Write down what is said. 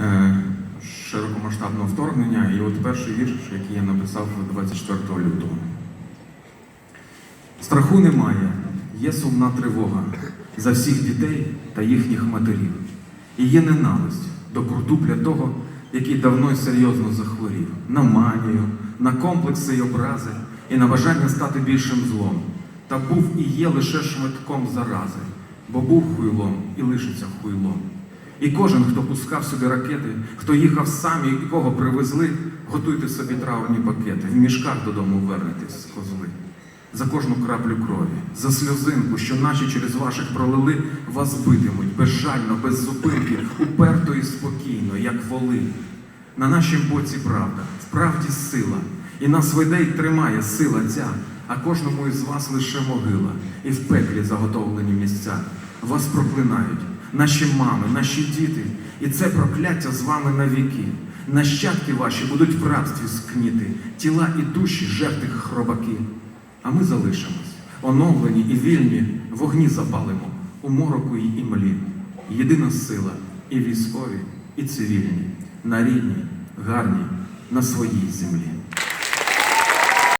е, широкомасштабного вторгнення. І от перший вірш, який я написав 24 лютого. Страху немає, є сумна тривога за всіх дітей та їхніх матерів. І є ненависть до курдупля того, який давно й серйозно захворів, на манію, на комплекси й образи, і на бажання стати більшим злом. Та був і є лише шматком зарази, бо був хуйлом і лишиться хуйлом. І кожен, хто пускав сюди ракети, хто їхав сам і кого привезли, готуйте собі травні пакети, в мішках додому вернетесь, козли. За кожну краплю крові, за сльозинку, що наші через ваших пролили, вас битимуть безжально, без зупинки, уперто і спокійно, як воли. На нашім боці правда, в правді сила, і нас веде й тримає сила ця, а кожному із вас лише могила, і в пеклі заготовлені місця. Вас проклинають, наші мами, наші діти, і це прокляття з вами навіки. Нащадки ваші будуть в рабстві скніти, тіла і душі жерти хробаки. А ми залишимось, оновлені і вільні, вогні запалимо у мороку й імлі. Єдина сила і військові, і цивільні, на рідній, гарній, на своїй землі.